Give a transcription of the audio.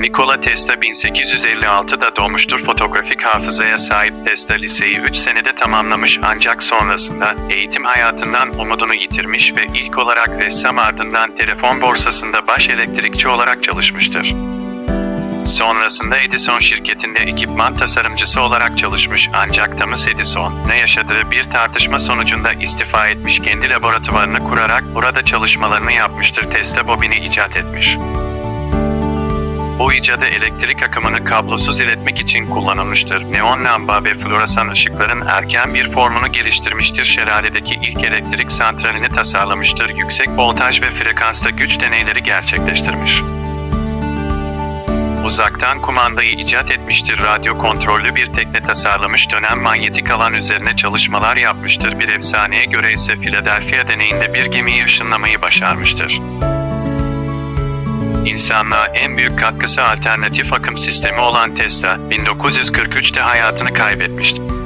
Nikola Tesla 1856'da doğmuştur. Fotoğrafik hafızaya sahip Tesla liseyi 3 senede tamamlamış ancak sonrasında eğitim hayatından umudunu yitirmiş ve ilk olarak ressam ardından telefon borsasında baş elektrikçi olarak çalışmıştır. Sonrasında Edison şirketinde ekipman tasarımcısı olarak çalışmış ancak Thomas Edison ne yaşadığı bir tartışma sonucunda istifa etmiş kendi laboratuvarını kurarak burada çalışmalarını yapmıştır. Tesla bobini icat etmiş. Bu icadı elektrik akımını kablosuz iletmek için kullanılmıştır. Neon lamba ve floresan ışıkların erken bir formunu geliştirmiştir. Şelaledeki ilk elektrik santralini tasarlamıştır. Yüksek voltaj ve frekansta güç deneyleri gerçekleştirmiş. Uzaktan kumandayı icat etmiştir. Radyo kontrollü bir tekne tasarlamış dönem manyetik alan üzerine çalışmalar yapmıştır. Bir efsaneye göre ise Philadelphia deneyinde bir gemiyi ışınlamayı başarmıştır. İnsanlığa en büyük katkısı alternatif akım sistemi olan Tesla, 1943'te hayatını kaybetmiştir.